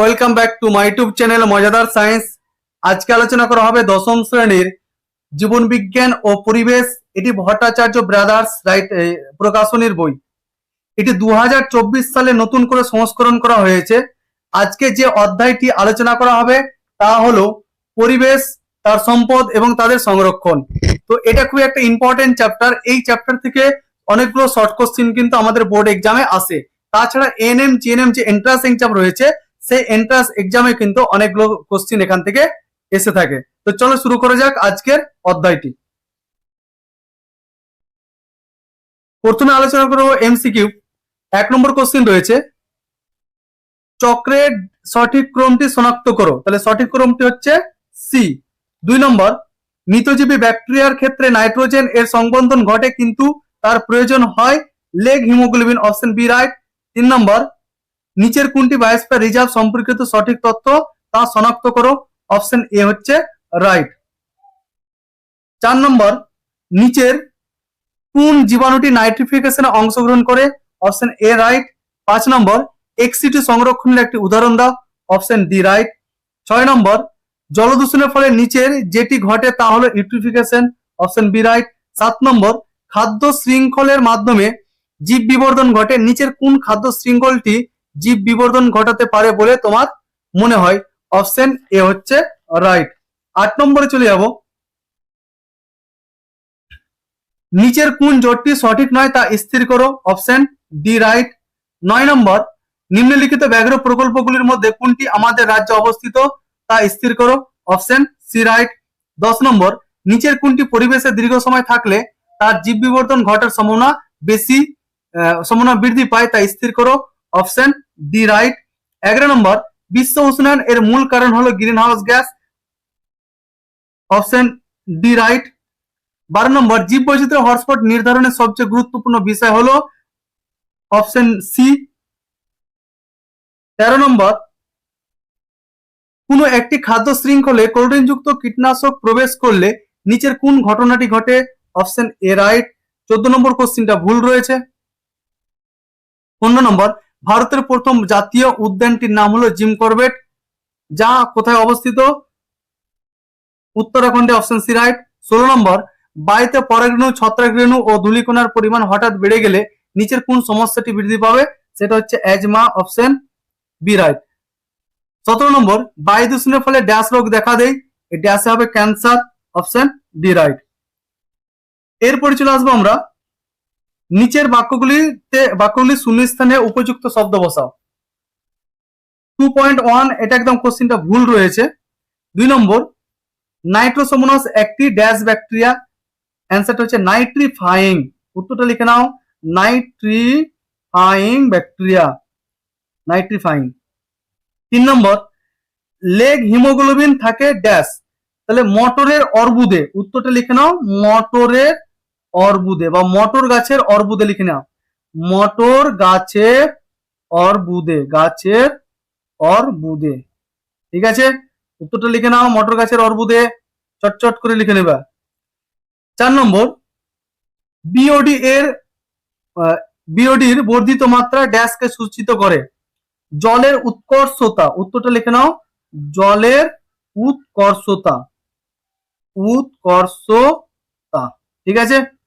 Welcome back to my YouTube channel মজাদার science আজকে আলোচনা করা হবে দশম শ্রেণির জীবন বিজ্ঞান ও পরিবেশ। এটি ভট্টাচার্য ব্রাদার্স রাইট প্রকাশনীর বই। এটি দুহাজার চব্বিশ সালে নতুন করে সংস্করণ করা হয়েছে। আজকে যে অধ্যায়টি আলোচনা করা হবে, তা হলো পরিবেশ, তার সম্পদ এবং তাদের সংরক্ষণ। তো এটা খুবই একটা ইম্পর্টেন্ট চ্যাপ্টার এই চ্যাপ্টার থেকে অনেকগুলো শর্ট কোশ্চিন কিন্তু আমাদের বোর্ড এক্সামে আসে। তাছাড়া এনএম জিএনএম যে এন্ট্রান্স এক্সাম রয়েছে। সেই এন্ট্রান্স এক্সামে কিন্তু অনেকগুলো কোশ্চিন এখান থেকে এসে থাকে। তো চলো শুরু করা যাক আজকের অধ্যায়টি। প্রথমে আলোচনা করব এমসিকিউ এক নম্বর কোশ্চিন রয়েছে, চক্রের সঠিক ক্রমটি শনাক্ত করো। তাহলে সঠিক ক্রমটি হচ্ছে সি দুই নম্বর মৃতজীবী ব্যাকটেরিয়ার ক্ষেত্রে নাইট্রোজেন এর সংবন্ধন ঘটে কিন্তু তার প্রয়োজন হয় leghaemoglobin option B right তিন নম্বর নিচের কোনটি বায়োস্ফিয়ার রিজার্ভ সম্পর্কিত সঠিক তথ্য তা শনাক্ত করো। অপশন এ হচ্ছে রাইট চার নম্বর, নিচের কোন জীবাণুটি নাইট্রিফিকেশনে অংশগ্রহণ করে? অপশন এ রাইট পাঁচ নম্বর এক্সিটি সংরক্ষণের একটি উদাহরণ দাও। অপশন ডি রাইট ছয় নম্বর, জলদূষণের ফলে নিচের যেটি ঘটে তা হলো ইউট্রিফিকেশন অপশন বি রাইট সাত নম্বর, খাদ্য শৃঙ্খলের মাধ্যমে জীব বিবর্ধন ঘটে। নিচের কোন খাদ্য শৃঙ্খলটি জীব বিবর্ধন ঘটাতে পারে বলে তোমার মনে হয়। অপশন এ হচ্ছে রাইট আট নম্বরে চলে যাব। নিচের কোন জোটটি সঠিক নয় তা স্থির করো। অপশন ডি রাইট নয় নম্বর, নিম্নলিখিত ব্যাঘ্র প্রকল্পগুলির মধ্যে কোনটি আমাদের রাজ্যে অবস্থিত তা স্থির করো। অপশন সি রাইট দশ নম্বর, নিচের কোনটি পরিবেশে দীর্ঘ সময় থাকলে তার জীব বিবর্তন ঘটার সম্ভাবনা বেশি সম্ভাবনা বৃদ্ধি পায় তা স্থির করো। Option D right. এগারো নম্বর, বিশ্ব উষ্ণায়ন এর মূল কারণ হলো greenhouse gas. Option D right. বারো নম্বর জীব বৈচিত্র্য হটস্পট নির্ধারণের সবচেয়ে গুরুত্বপূর্ণ বিষয় হলো অপশন সি। তেরো নম্বর, কোনো একটি খাদ্য শৃঙ্খলে ক্লোরিনযুক্ত কীটনাশক প্রবেশ করলে নিচের কোন ঘটনাটি ঘটে? Option A right. চোদ্দ নম্বর কোশ্চিনটা ভুল রয়েছে। পনেরো নম্বর ভারতের প্রথম জাতীয় উদ্যানটির নাম হলো জিম করবেট, যা কোথায় অবস্থিত? উত্তরাখণ্ডে অপশন সি রাইট ষোলো নম্বর, বায়ুতে পরাগরেণু, ছত্রাকরেণু ও ধূলিকণার পরিমাণ হঠাৎ বেড়ে গেলে নিচের কোন সমস্যাটি বৃদ্ধি পাবে? সেটা হচ্ছে অ্যাজমা অপশন বি রাইট সতেরো নম্বর, বায়ু দূষণের ফলে ড্যাশ রোগ দেখা দেয়। এই ড্যাশে হবে ক্যান্সার অপশন ডি রাইট এরপরে চলে আসব আমরা নিচের বাক্যগুলিতে, বাক্যগুলি শূন্যস্থানে উপযুক্ত শব্দ বসাও। টু পয়েন্ট ওয়ান এটা একদম কোশ্চিনটা ভুল রয়েছে। দুই নম্বর নাইট্রোসোমোনাস একটি ড্যাশ ব্যাকটেরিয়া অ্যান্সারটা হচ্ছে নাইট্রিফাইং উত্তরটা লিখে নাও নাইট্রিফাইং ব্যাকটেরিয়া নাইট্রিফাইং তিন নম্বর লেগ হিমোগ্লোবিন থাকে ড্যাশ তাহলে মটরের অর্বুদে, উত্তরটা লিখে নাও, মটরের অর্বুদে বা মটর গাছের অর্বুদে লিখে নাও। মটর গাছের অর্বুদে গাছের অর্বুদে। ঠিক আছে? উত্তরটা লিখে নাও, মটর গাছের অর্বুদে। চটচট করে লিখে নেবা। চার নম্বর বিওডি এর বিওডির বর্ধিত মাত্রা ড্যাশকে সূচিত করে। জলের উৎকর্ষতা, উত্তরটা লিখে নাও। জলের উৎকর্ষতা। উৎকর্ষতা। ঠিক আছে?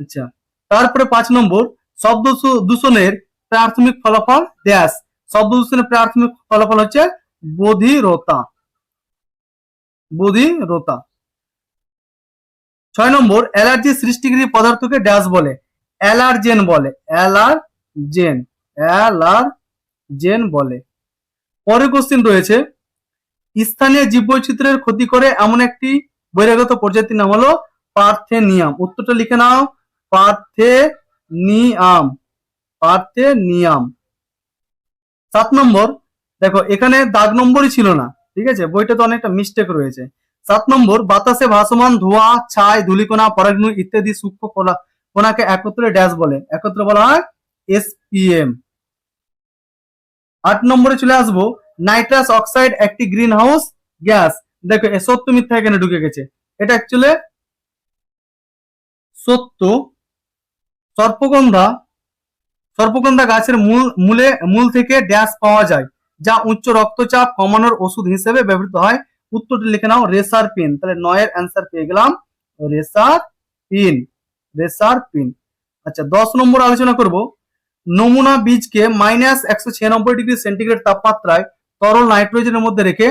আচ্ছা। তারপরে পাঁচ নম্বর, শব্দ দূষ- দূষণের প্রাথমিক ফলাফল ড্যাশ শব্দ দূষণের প্রাথমিক ফলাফল হচ্ছে ছয় নম্বর, অ্যালার্জি সৃষ্টিকারী পদার্থকে বলে। অ্যালার্জেন বলে। অ্যালার্জেন। অ্যালার্জেন বলে। পরের কোশ্চিন রয়েছে, স্থানীয় জীববৈচিত্র্যের ক্ষতি করে এমন একটি বহিরাগত প্রজাতির নাম হলো পার্থেনিয়াম। উত্তরটা লিখে নাও। Parthenium parthenium. সাত নম্বর, দেখো, এখানে দাগ নম্বরই ছিল না, ঠিক আছে? বইটাতে অনেকটা মিস্টেক রয়েছে। সাত নম্বর, বাতাসে ভাসমান ধোঁয়া, ছাই, ধূলিকণা পরাগনু ইত্যাদি সূক্ষ্ম কণা কণাকে একত্রে ড্যাশ বলে। একত্রে বলা হয় এসপিএম আট নম্বরে চলে আসব, নাইট্রাস অক্সাইড একটি গ্রিন হাউস গ্যাস। দেখো, এ সত্য মিথ্যা এখানে ঢুকে গেছে। এটা অ্যাকচুয়ালি সত্য। সর্পগন্ধা সর্পগন্ধা গাছের মূল, মূলে, মূল থেকে ড্যাশ পাওয়া যায়, যা উচ্চ রক্তচাপ কমানোর ওষুধ হিসেবে ব্যবহৃত হয়। উত্তরটি লিখে নাও, রেসার পিন। তাহলে নয়ের অ্যান্সার পেয়ে গেলাম। রেসার পিন রেসার পিন। আচ্ছা দশ নম্বর আলোচনা করব। নমুনা বীজকে মাইনাস একশো ছিয়ানব্বই ডিগ্রি সেন্টিগ্রেড তাপমাত্রায় তরল নাইট্রোজেনের মধ্যে রেখে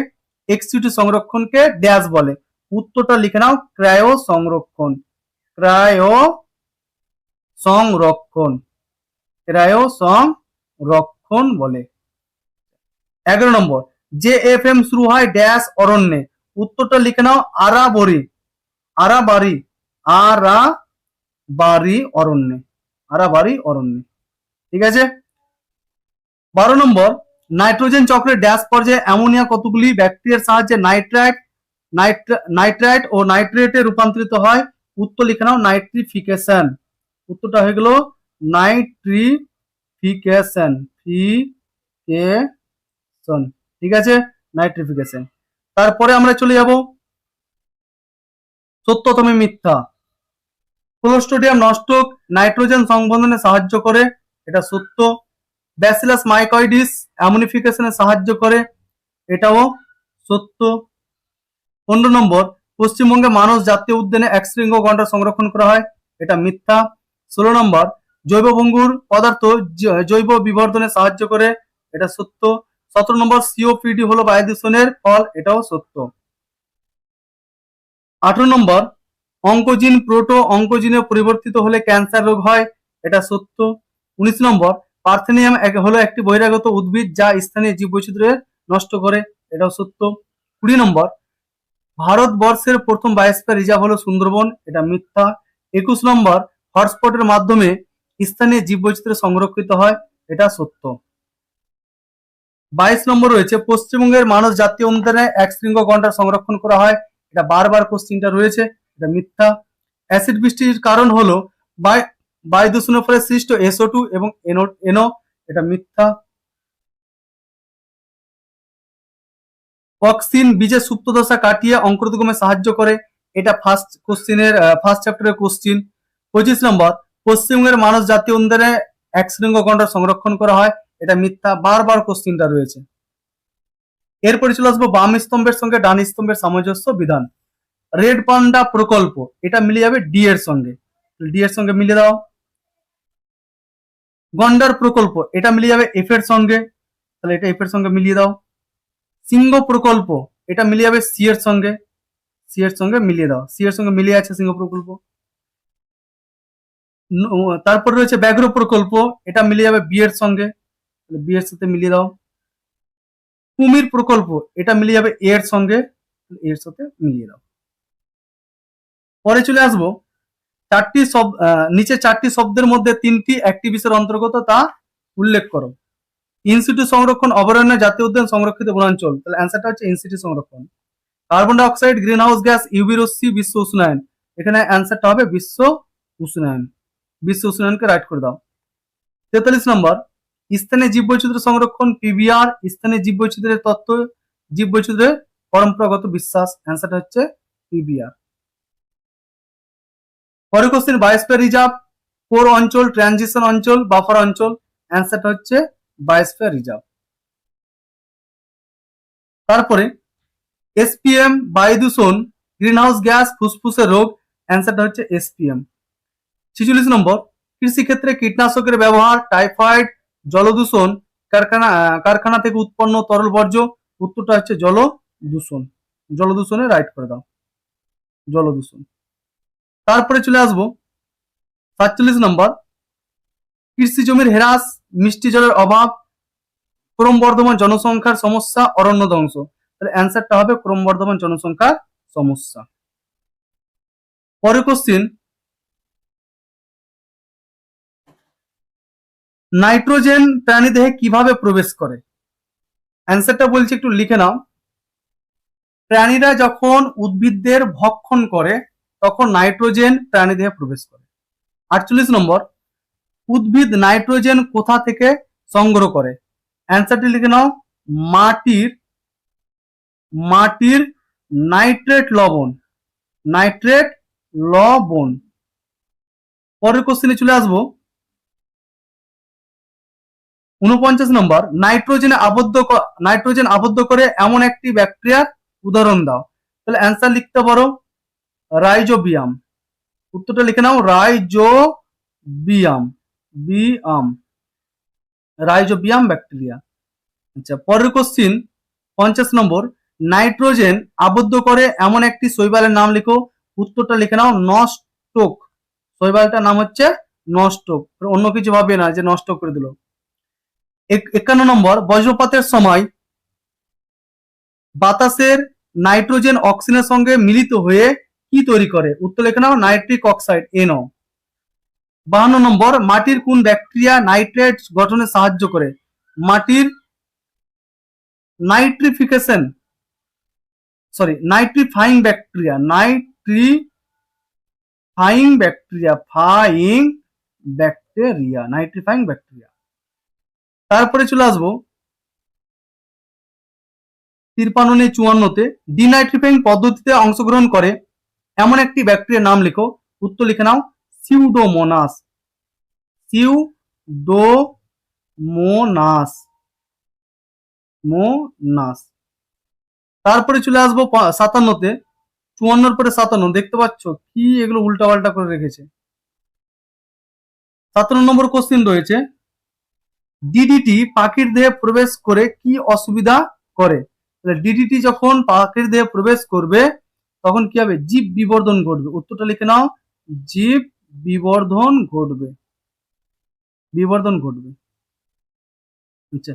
এক্সিউটি সংরক্ষণকে ড্যাশ বলে। উত্তরটা লিখে নাও ক্রায়ো সংরক্ষণ ক্রায়ো সংরক্ষণ। ক্রায়ো সংরক্ষণ বলে। এগারো নম্বর যে এফ এম শুরু হয় ড্যাশ অরণ্যে। উত্তরটা লিখে নাও, আরাবরি। আরাবারি আরা বাড়ি অরণ্যে। আরাবাড়ি অরণ্যে। ঠিক আছে? বারো নম্বর, নাইট্রোজেন চক্রের ড্যাশ পর্যায়ে অ্যামোনিয়া কতগুলি ব্যাকটেরিয়ার সাহায্যে নাইট্রাইট নাইট্রাইট ও নাইট্রেটে রূপান্তরিত হয়? উত্তর লিখে নাও, নাইট্রিফিকেশন। উত্তরটা হয়ে গেল নাইট্রিফিকেশন, ফিকেশন, ঠিক আছে? নাইট্রিফিকেশন। তারপরে আমরা চলে যাব সত্যতমে মিথ্যা। ক্লোস্টোডিয়াম নষ্টক নাইট্রোজেন সংবন্ধনে সাহায্য করে, এটা সত্য। ব্যাসিলাস মাইকয়েডিস অ্যামোনিফিকেশনে সাহায্য করে, এটাও সত্য। পনেরো নম্বর, পশ্চিমবঙ্গে মানুষ জাতীয় উদ্যানে এক শৃঙ্গ গন্ডার সংরক্ষণ করা হয়, এটা মিথ্যা। ষোলো নম্বর, জৈব ভঙ্গুর পদার্থ জৈব বিবর্ধনে সাহায্য করে, এটা সত্য। সতেরো নম্বর সিওপিডি হলো বায়ু দূষণের ফল, এটাও সত্য। আঠারো নম্বর, অঙ্কোজিন প্রোটো অঙ্কোজিনে পরিবর্তিত হলে ক্যান্সার রোগ হয়, এটা সত্য। উনিশ নম্বর, পার্থেনিয়াম হলো একটি বহিরাগত উদ্ভিদ যা স্থানীয় জীব জীববৈচিত্র্য নষ্ট করে, এটাও সত্য। কুড়ি নম্বর, ভারতবর্ষের প্রথম বায়োস্ফিয়ার রিজার্ভ হলো সুন্দরবন, এটা মিথ্যা। একুশ নম্বর হটস্পটের মাধ্যমে স্থানীয় জীববৈচিত্র্য সংরক্ষিত হয়, এটা সত্য। বাইশ নম্বর রয়েছে, পশ্চিমবঙ্গের মানুষ জাতীয় উদ্যানে এক শৃঙ্গ গন্ডার সংরক্ষণ করা হয়। এটা বারবার কোশ্চিনটা রয়েছে, এটা মিথ্যা। অ্যাসিড বৃষ্টির কারণ হলো বায়- বায়ু দূষণের ফলে সৃষ্ট এসও টু এবং এনো এনো এটা মিথ্যা। অক্সিন বীজের সুপ্তদশা কাটিয়ে অঙ্কুরোদ্গমে সাহায্য করে, এটা ফার্স্ট কোশ্চিনের ফার্স্ট চ্যাপ্টারের কোশ্চিন পঁচিশ নম্বর, পশ্চিমবঙ্গের মানুষ জাতীয় উদ্যানে এক শৃঙ্গ গন্ডার সংরক্ষণ করা হয়। এটা মিথ্যা, বারবার কোশ্চিনটা রয়েছে। এরপরে চলে আসব বাম স্তম্ভের সঙ্গে ডান স্তম্ভের সামঞ্জস্য বিধান। রেড পান্ডা প্রকল্প, এটা মিলে যাবে ডি এর সঙ্গে। ডি এর সঙ্গে মিলিয়ে দাও। গন্ডার প্রকল্প, এটা মিলিয়ে যাবে এফ এর সঙ্গে। তাহলে এটা এফ এর সঙ্গে মিলিয়ে দাও। সিংহ প্রকল্প, এটা মিলিয়ে যাবে সি এর সঙ্গে। সি এর সঙ্গে মিলিয়ে দাও। সি এর সঙ্গে মিলিয়ে আছে সিংহ প্রকল্প। তারপর রয়েছে ব্যাঘ্র প্রকল্প। এটা মিলিয়ে যাবে বি এর সঙ্গে। বি এর সাথে মিলিয়ে দাও। কুমির প্রকল্প, এটা মিলিয়ে যাবে এর সঙ্গে। এর সাথে মিলিয়ে দাও। পরে চলে আসব। চারটি শব্দ নিচে চারটি শব্দের মধ্যে তিনটি অ্যাক্টিভিসের অন্তর্গত তা উল্লেখ করো। ইনসিটু সংরক্ষণ, অভয়ারণ্য, জাতীয় উদ্যান, সংরক্ষিত বনাঞ্চল। তাহলে অ্যান্সারটা হচ্ছে ইনসিটু সংরক্ষণ। Carbon dioxide greenhouse gas UV রশ্মি বিশ্ব উষ্ণায়ন। এখানে অ্যান্সারটা হবে বিশ্ব উষ্ণায়ন। বিশ্ব উষ্ণায়নকে রাইট করে দাও। তেতাল্লিশ নম্বর, স্থানীয় জীববৈচিত্র্য সংরক্ষণ পিবিআর স্থানীয় জীববৈচিত্র্যের তত্ত্ব, জীববৈচিত্র্যের পরম্পরাগত বিশ্বাস অ্যান্সারটা হচ্ছে পিবিআর পরের কোশ্চেন বায়োস্ফিয়ার রিজার্ভ কোর অঞ্চল ট্রানজিশন অঞ্চল বাফার অঞ্চল অ্যান্সারটা হচ্ছে বায়োস্ফিয়ার রিজার্ভ তারপরে এসপিএম বায়ু দূষণ গ্রিনহাউস গ্যাস ফুসফুসের রোগ অ্যান্সারটা হচ্ছে এসপিএম ছিচল্লিশ নম্বর, কৃষিক্ষেত্রে কীটনাশকের ব্যবহার, টাইফয়েড, জলদূষণ, কারখানা কারখানা থেকে উৎপন্ন তরল বর্জ্য, উত্তরটা হচ্ছে জল দূষণ জলদূষণে রাইট করে দাও। জলদূষণ। তারপরে চলে আসব সাতচল্লিশ নম্বর। কৃষি জমির হ্রাস, মিষ্টি জলের অভাব ক্রমবর্ধমান জনসংখ্যার সমস্যা, অরণ্য ধ্বংস। তাহলে অ্যান্সারটা হবে ক্রমবর্ধমান জনসংখ্যার সমস্যা। পরের কোশ্চিন নাইট্রোজেন প্রাণীদেহে কীভাবে প্রবেশ করে? অ্যান্সারটা বলছি একটু লিখে নাও। প্রাণীরা যখন উদ্ভিদদের ভক্ষণ করে, তখন নাইট্রোজেন প্রাণীদেহে প্রবেশ করে। আটচল্লিশ নম্বর, উদ্ভিদ নাইট্রোজেন কোথা থেকে সংগ্রহ করে? অ্যান্সারটি লিখে নাও। মাটির মাটির নাইট্রেট লবণ নাইট্রেট লবণ। পরের কোশ্চেনে চলে আসব। উনপঞ্চাশ নম্বর, নাইট্রোজেনে আবদ্ধ নাইট্রোজেন আবদ্ধ করে এমন একটি ব্যাকটেরিয়ার উদাহরণ দাও। তাহলে অ্যান্সার লিখতে পারো, রাইজোবিয়াম। উত্তরটা লিখে নাও, রাইজোবিয়াম, বিয়াম, রাইজোবিয়াম ব্যাকটেরিয়া। আচ্ছা পরের কোশ্চিন পঞ্চাশ নম্বর, নাইট্রোজেন আবদ্ধ করে এমন একটি শৈবালের নাম লিখো। উত্তরটা লিখে নাও, নস্টোক। শৈবালটার নাম হচ্ছে নস্টোক। অন্য কিছু ভাবে না যে নষ্ট করে দিল। একান্ন নম্বর, বজ্রপাতের সময় বাতাসের নাইট্রোজেন অক্সিজেনের সঙ্গে মিলিত হয়ে কি তৈরি করে? উত্তর লিখে নাও, নাইট্রিক অক্সাইড এনও বাহান্ন নম্বর, মাটির কোন ব্যাকটেরিয়া নাইট্রেট গঠনে সাহায্য করে? মাটির nitrification, sorry, nitrifying bacteria nitrifying bacteria, ফাইং bacteria, nitrifying bacteria. তারপরে চলে আসব তিরপান্ন নেই চুয়ান্নতে। ডিনাইট্রিফাইং পদ্ধতিতে অংশগ্রহণ করে। এমন একটি ব্যাকটেরিয়ার নাম লেখো। উত্তর লিখে নাও, সিউডোমোনাস। সিউডোমোনাস। মোনাস। তারপরে চলে আসব সাতান্নতে। চুয়ান্নর পরে সাতান্ন। দেখতে পাচ্ছ কি এগুলো উল্টা পাল্টা করে রেখেছে। সাতান্ন নম্বর কোশ্চিন রয়েছে। ডিডিটি পাখির দেহে প্রবেশ করে কি অসুবিধা করে? ডিডিটি যখন পাখির দেহে প্রবেশ করবে, তখন কি হবে? জীব বিবর্ধন ঘটবে। উত্তরটা লিখে নাও। জীব বিবর্ধন ঘটবে। বিবর্ধন ঘটবে। আচ্ছা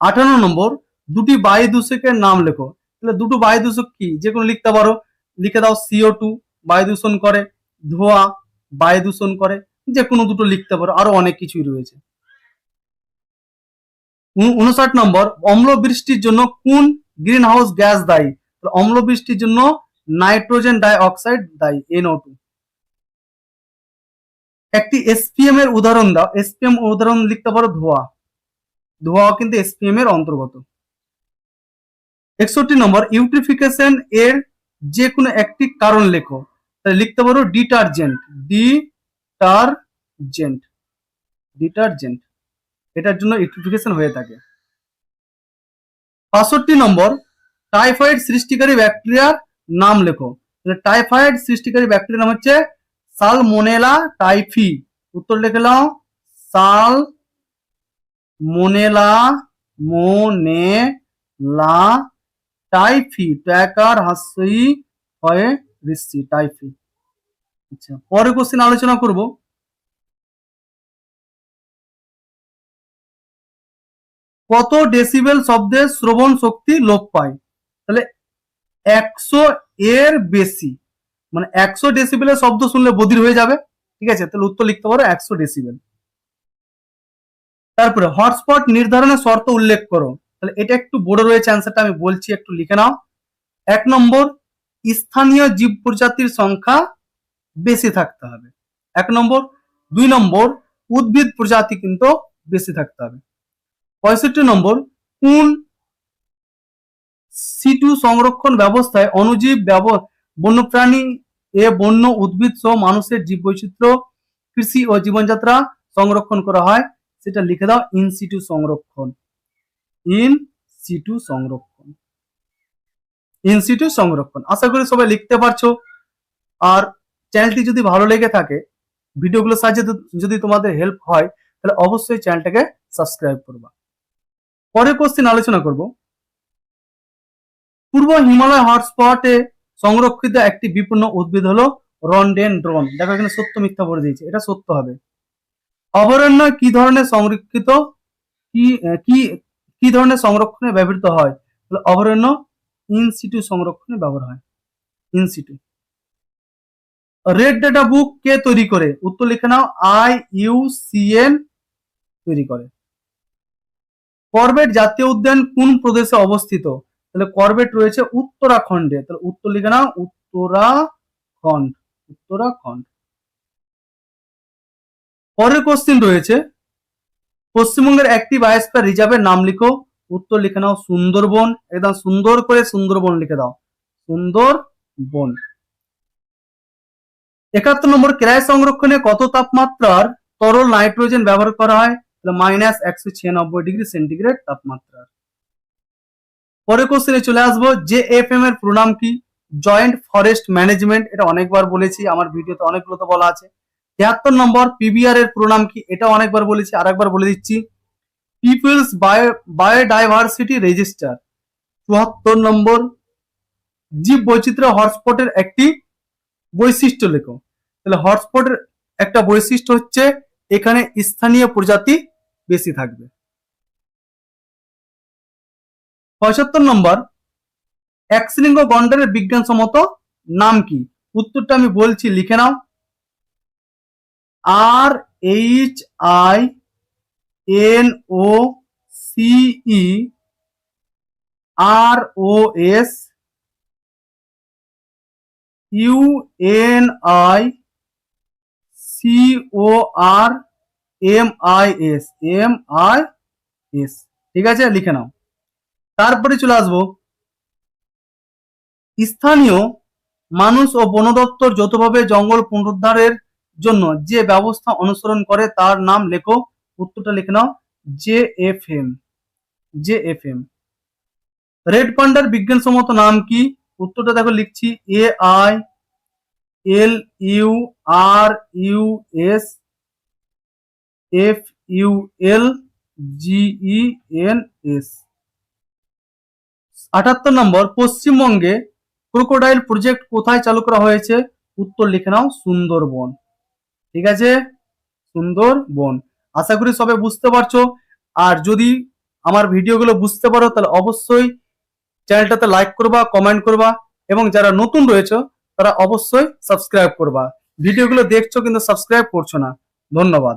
আঠান্ন নম্বর। দুটি বায়ু দূষকের নাম লেখো। তাহলে দুটো বায়ু দূষক কি? যে কোনো লিখতে পারো। লিখে দাও সিও টু বায়ু দূষণ করে। ধোঁয়া বায়ু দূষণ করে। যে কোনো দুটো লিখতে পারো। আরও অনেক কিছুই রয়েছে। উনষাট নম্বর অম্ল বৃষ্টির জন্য কোন গ্রিন হাউস গ্যাস দায়ী? অম্ল বৃষ্টির জন্য নাইট্রোজেন ডাই অক্সাইড দায়ী এনও টু একটি এসপিএম এর উদাহরণ দাও। এসপিএম উদাহরণ লিখতে পারো ধোঁয়া। ধোঁয়া কিন্তু এসপিএম এর অন্তর্গত। একষট্টি নম্বর ইউট্রিফিকেশন এর যে কোনো একটি কারণ লেখো। তাহলে লিখতে পারো ডিটারজেন্ট ডিটারজেন্ট ডিটারজেন্ট এটার জন্য ইউট্রিফিকেশন হয়ে থাকে। বাষট্টি নম্বর টাইফয়েড সৃষ্টিকারী ব্যাকটেরিয়ার নাম লেখো। টাইফয়েড সৃষ্টিকারী ব্যাকটেরিয়ার নাম হচ্ছে সালমোনেলা টাইফি। উত্তর লিখে নাও সাল মোনেলা মোনে লা টাইফি, ট্যাকার হাসি হয় ঋষি, টাইফি। আচ্ছা পরে কোশ্চেন আলোচনা করব। কত ডেসিবেল শব্দে শ্রবণ শক্তি লোপ পায়? তাহলে একশো এর বেশি মানে একশো ডেসিবেলের শব্দ শুনলে বধির হয়ে যাবে, ঠিক আছে? তাহলে উত্তর লিখতে পারো একশো ডেসিবেল। তারপরে হটস্পট নির্ধারণের শর্ত উল্লেখ করো। তাহলে এটা একটু বড় রয়েছে অ্যান্সারটা আমি বলছি, একটু লিখে নাও। এক নম্বর, স্থানীয় জীব প্রজাতির সংখ্যা বেশি থাকতে হবে। এক নম্বর। দুই নম্বর, উদ্ভিদ প্রজাতি কিন্তু বেশি থাকতে হবে। পঁয়ষট্টি নম্বর, কোন সিটু সংরক্ষণ ব্যবস্থায় অনুজীব বন্যপ্রাণী এ বন্য উদ্ভিদ সহ মানুষের জীব জীববৈচিত্র্য, কৃষি ও জীবনযাত্রা সংরক্ষণ করা হয়। সেটা লিখে দাও ইন সিটু সংরক্ষণ। ইন সিটু সংরক্ষণ। ইন সিটু সংরক্ষণ। আশা করি সবাই লিখতে পারছ। আর চ্যানেলটি যদি ভালো লেগে থাকে ভিডিওগুলো সাহায্যে যদি তোমাদের হেল্প হয়, তাহলে অবশ্যই চ্যানেলটাকে সাবস্ক্রাইব করবা। পরের কোশ্চেন আলোচনা করব। পূর্ব হিমালয় হটস্পটে সংরক্ষিত একটি বিপন্ন উদ্ভিদ হলো রন্ডেন ড্রোন। দেখো এখানে সত্য মিথ্যা বলে দিয়েছে, এটা সত্য হবে। অভয়ারণ্য কি ধরনের সংরক্ষিত, কি কি ধরনের সংরক্ষণে ব্যবহৃত হয়? অভয়ারণ্য ইন সিটু সংরক্ষণে ব্যবহার হয়। In situ red data book কে তৈরি করে? উত্তর লিখে নাও আই ইউ সি এন তৈরি করে। করবেট জাতীয় উদ্যান কোন প্রদেশে অবস্থিত? তাহলে করবেট রয়েছে উত্তরাখণ্ডে। তাহলে উত্তর লিখে নাও, উত্তরাখণ্ড উত্তরাখণ্ড। পরের কোশ্চিন রয়েছে, পশ্চিমবঙ্গের একটি বায়োস্ফিয়ার রিজার্ভের নাম লিখো। উত্তর লিখে নাও, সুন্দরবন। একদম সুন্দর করে সুন্দরবন লিখে দাও। সুন্দরবন। একাত্তর নম্বর, ক্রায় সংরক্ষণে কত তাপমাত্রার তরল নাইট্রোজেন ব্যবহার করা হয়? তাহলে মাইনাস একশো ছিয়ানব্বই ডিগ্রি সেন্টিগ্রেড তাপমাত্রা পরে কোশ্চেনে চলে আসব, যে এফ এম এর প্রোনাম কি? জয়েন্ট ফরেস্ট ম্যানেজমেন্ট এটা অনেকবার বলেছি, আমার ভিডিওতে অনেকগুলো তো বলা আছে। তিয়াত্তর নম্বর পিবিআর এর প্রোনাম কি? এটা অনেকবার বলেছি, আরেকবার বলে দিচ্ছি। পিপলস বায়োডাইভার্সিটি রেজিস্টার চুয়াত্তর নম্বর জীব বৈচিত্র্য হটস্পটের একটি বৈশিষ্ট্য লেখো। তাহলে হটস্পটের একটা বৈশিষ্ট্য হচ্ছে, এখানে স্থানীয় প্রজাতি বেশি থাকবে। পঁচাত্তর নম্বর এক একশৃঙ্গ গন্ডারের বিজ্ঞানসম্মত নাম কি? উত্তরটা আমি বলছি, লিখে নাও। R H I N O C E R O S U N I C O R M I S M I S ঠিক আছে? লিখে নাও। তারপরে চলে আসব। স্থানীয় মানুষ ও বন দপ্তর যৌথভাবে জঙ্গল পুনরুদ্ধারের জন্য যে ব্যবস্থা অনুসরণ করে তার নাম লেখো। উত্তরটা লিখে নাও। J F M, J F M. Red পান্ডার বিজ্ঞানসম্মত নাম কি? উত্তরটা দেখো, লিখছি। A I L U R U S F U L G E N S আটাত্তর নম্বর, পশ্চিমবঙ্গে ক্রোকোডাইল প্রজেক্ট কোথায় চালু করা হয়েছে? উত্তর লিখে নাও, সুন্দরবন। ঠিক আছে? সুন্দরবন। আশা করি সবাই বুঝতে পারছ। আর যদি আমার ভিডিওগুলো বুঝতে পারো, তাহলে অবশ্যই চ্যানেলটাতে লাইক করবা কমেন্ট করবা, এবং যারা নতুন রয়েছে, তারা অবশ্যই সাবস্ক্রাইব করবা। ভিডিওগুলো দেখছ কিন্তু সাবস্ক্রাইব করছ না। ধন্যবাদ।